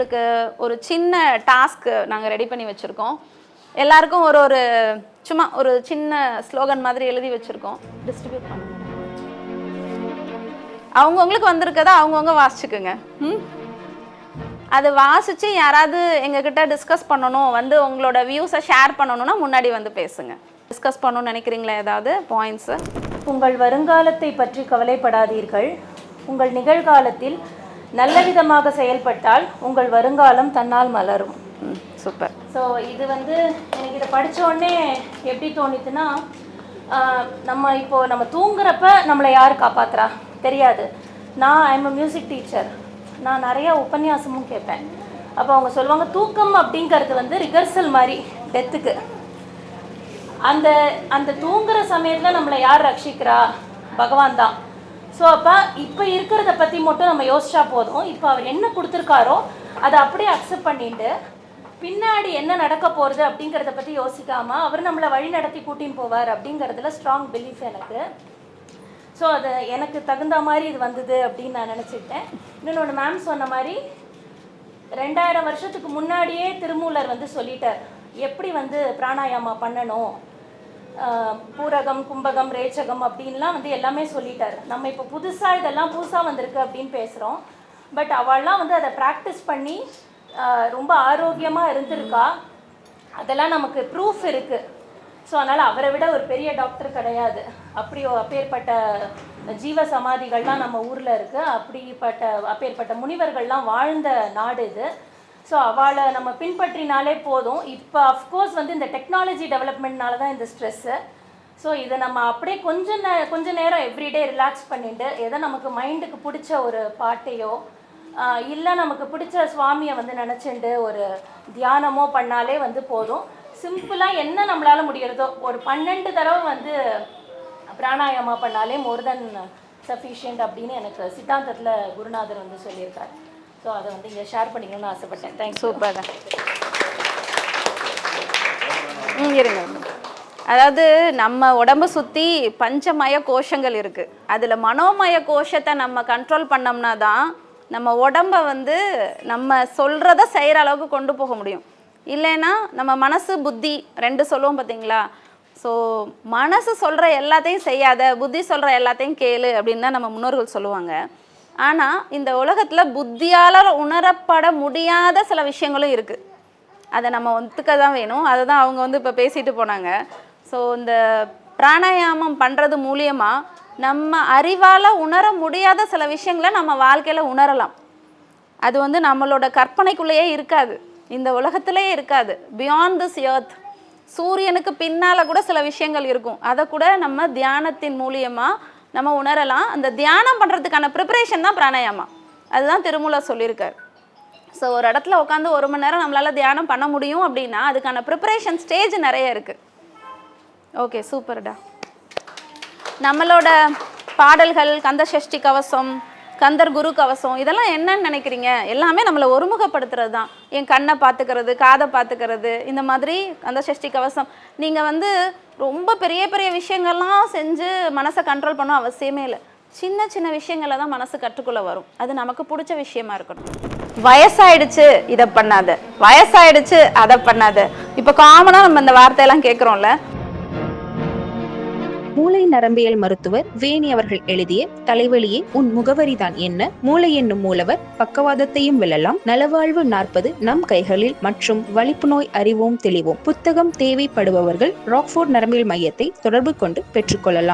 உங்களுக்கு ஒரு சின்ன டாஸ்க் நாங்கள் ரெடி பண்ணி வச்சுருக்கோம். எல்லாருக்கும் ஒரு ஒரு சும்மா ஒரு சின்ன ஸ்லோகன் மாதிரி எழுதி வச்சுருக்கோம். டிஸ்ட்ரிபியூட் பண்ணுங்க. அவங்கவுங்களுக்கு வந்திருக்கதா அவங்கவுங்க வாசிச்சுக்குங்க. ம்? அது வாசித்து யாராவது எங்ககிட்ட டிஸ்கஸ் பண்ணணும் வந்து உங்களோட வியூஸை ஷேர் பண்ணணும்னா முன்னாடி வந்து பேசுங்க. டிஸ்கஸ் பண்ணணும்னு நினைக்கிறீங்களா ஏதாவது பாயிண்ட்ஸு உங்கள் வருங்காலத்தை பற்றி கவலைப்படாதீர்கள். உங்கள் நிகழ்காலத்தில் நல்ல விதமாக செயல்பட்டால் உங்கள் வருங்காலம் தன்னால் மலரும். சூப்பர். ஸோ இது வந்து எனக்கு இதை படிச்ச உடனே எப்படி தோணித்துன்னா ஆஹ், நம்ம இப்போ நம்ம தூங்குறப்ப நம்மளை யார் காப்பாத்துறா? தெரியாது. நான் ஐம் a மியூசிக் டீச்சர் நான் நிறைய உபன்யாசமும் கேட்பேன். அப்போ அவங்க சொல்லுவாங்க தூக்கம் அப்படிங்கிறது வந்து ரிகர்சல் மாதிரி டெத்துக்கு அந்த அந்த தூங்குற சமயத்தில் நம்மளை யார் ரட்சிக்கிறா? பகவான் தான். ஸோ அப்போ இப்போ இருக்கிறத பற்றி மட்டும் நம்ம யோசிச்சா போதும். இப்போ அவர் என்ன கொடுத்துருக்காரோ அதை அப்படியே அக்செப்ட் பண்ணிட்டு பின்னாடி என்ன நடக்க போகிறது அப்படிங்கிறத பற்றி யோசிக்காமல் அவர் நம்மளை வழி நடத்தி கூட்டின்னு போவார் அப்படிங்கிறதுல ஸ்ட்ராங் பிலீஃப் எனக்கு. ஸோ அது எனக்கு தகுந்த மாதிரி இது வந்தது அப்படின்னு நான் நினச்சிட்டேன். இன்னொன்று மேம் சொன்ன மாதிரி ரெண்டாயிரம் வருஷத்துக்கு முன்னாடியே திருமூலர் வந்து சொல்லிட்டார் எப்படி வந்து பிராணாயாமா பண்ணணும்? பூரகம் கும்பகம் ரேச்சகம் அப்படின்லாம் வந்து எல்லாமே சொல்லிட்டார். நம்ம இப்போ புதுசாக இதெல்லாம் புதுசாக வந்திருக்கு அப்படின்னு பேசுகிறோம் பட் அவள்லாம் வந்து அதை ப்ராக்டிஸ் பண்ணி ரொம்ப ஆரோக்கியமாக இருந்திருக்கா. அதெல்லாம் நமக்கு ப்ரூஃப் இருக்குது ஸோ அதனால் அவரை விட ஒரு பெரிய டாக்டர் கிடையாது. அப்படி அப்பேற்பட்ட ஜீவ சமாதிகள்லாம் நம்ம ஊரில் இருக்குது அப்படிப்பட்ட அப்பேற்பட்ட முனிவர்கள்லாம் வாழ்ந்த நாடு இது. ஸோ அவளை நம்ம பின்பற்றினாலே போதும். இப்போ அஃப்கோர்ஸ் வந்து இந்த டெக்னாலஜி டெவலப்மெண்ட்னால தான் இந்த ஸ்ட்ரெஸ்ஸு ஸோ இதை நம்ம அப்படியே கொஞ்ச நே கொஞ்ச நேரம் எவ்ரிடே ரிலாக்ஸ் பண்ணிட்டு எதை நமக்கு மைண்டுக்கு பிடிச்ச ஒரு பாட்டையோ இல்லை நமக்கு பிடிச்ச சுவாமியை வந்து நினச்சிண்டு ஒரு தியானமோ பண்ணாலே வந்து போதும். சிம்பிளாக என்ன நம்மளால் முடியறதோ ஒரு பன்னெண்டு தடவை வந்து பிராணாயாமா பண்ணாலே மோர் தென் சஃபிஷியன்ட் அப்படின்னு எனக்கு சித்தாந்தத்தில் குருநாதர் வந்து சொல்லியிருக்காரு. ஸோ அதை வந்து இங்கே ஷேர் பண்ணிக்கணும்னு ஆசைப்பட்டேன். தேங்க்ஸ் சூப்பர் ம் இருங்க. அதாவது நம்ம உடம்பு சுற்றி பஞ்சமய கோஷங்கள் இருக்குது அதில் மனோமய கோஷத்தை நம்ம கண்ட்ரோல் பண்ணோம்னா தான் நம்ம உடம்ப வந்து நம்ம சொல்கிறத செய்கிற அளவுக்கு கொண்டு போக முடியும். இல்லைன்னா நம்ம மனசு புத்தி ரெண்டு சொல்லுவோம் பார்த்தீங்களா ஸோ மனசு சொல்கிற எல்லாத்தையும் செய்யாத புத்தி சொல்கிற எல்லாத்தையும் கேளு அப்படின்னு தான் நம்ம முன்னோர்கள் சொல்லுவாங்க. ஆனால் இந்த உலகத்தில் புத்தியால் உணரப்பட முடியாத சில விஷயங்களும் இருக்குது அதை நம்ம ஒத்துக்க தான் வேணும். அதை தான் அவங்க வந்து இப்போ பேசிட்டு போனாங்க. ஸோ இந்த பிராணாயாமம் பண்ணுறது மூலியமாக நம்ம அறிவால் உணர முடியாத சில விஷயங்களை நம்ம வாழ்க்கையில் உணரலாம். அது வந்து நம்மளோட கற்பனைக்குள்ளேயே இருக்காது. இந்த உலகத்திலேயே இருக்காது. பியாண்ட் திஸ் எர்த் சூரியனுக்கு பின்னால் கூட சில விஷயங்கள் இருக்கும். அதை கூட நம்ம தியானத்தின் மூலியமாக நம்ம உணரலாம். அந்த தியானம் பண்ணுறதுக்கான ப்ரிப்பரேஷன் தான் பிராணாயாமா அதுதான் திருமூலர் சொல்லியிருக்கார். ஸோ ஒரு இடத்துல உட்காந்து ஒரு மணி நேரம் நம்மளால் தியானம் பண்ண முடியும் அப்படின்னா அதுக்கான ப்ரிப்பரேஷன் ஸ்டேஜ் நிறைய இருக்குது ஓகே சூப்பர்டா நம்மளோட பாடல்கள் கந்த சஷ்டி கவசம் கந்தர் குரு கவசம் இதெல்லாம் என்னன்னு நினைக்கிறீங்க? எல்லாமே நம்மளை ஒருமுகப்படுத்துறது தான். என் கண்ணை பார்த்துக்கிறது காதை பார்த்துக்கிறது இந்த மாதிரி அந்த சஷ்டி கவசம். நீங்கள் வந்து ரொம்ப பெரிய பெரிய விஷயங்கள்லாம் செஞ்சு மனசை கண்ட்ரோல் பண்ண அவசியமே இல்லை. சின்ன சின்ன விஷயங்களை தான் மனசு கற்றுக்குள்ள வரும். அது நமக்கு பிடிச்ச விஷயமா இருக்கணும். வயசாயிடுச்சு இதை பண்ணாத. வயசாயிடுச்சு அதை பண்ணாத. இப்போ காமனாக நம்ம இந்த வார்த்தையெல்லாம் கேட்குறோம்ல மூளை நரம்பியல் மருத்துவர் வேணி அவர்கள் எழுதிய தலைவலியே உன் முகவரிதான் என்ன? மூளை என்னும் மூலவர் பக்கவாதத்தையும் வெல்லலாம். நலவாழ்வு நாற்பது நம் கைகளில் மற்றும் வலிப்பு நோய் அறிவோம் தெளிவோம். புத்தகம் தேவைப்படுபவர்கள் ராக்ஃபோர்ட் நரம்பியல் மையத்தை தொடர்பு கொண்டு பெற்றுக்கொள்ளலாம்.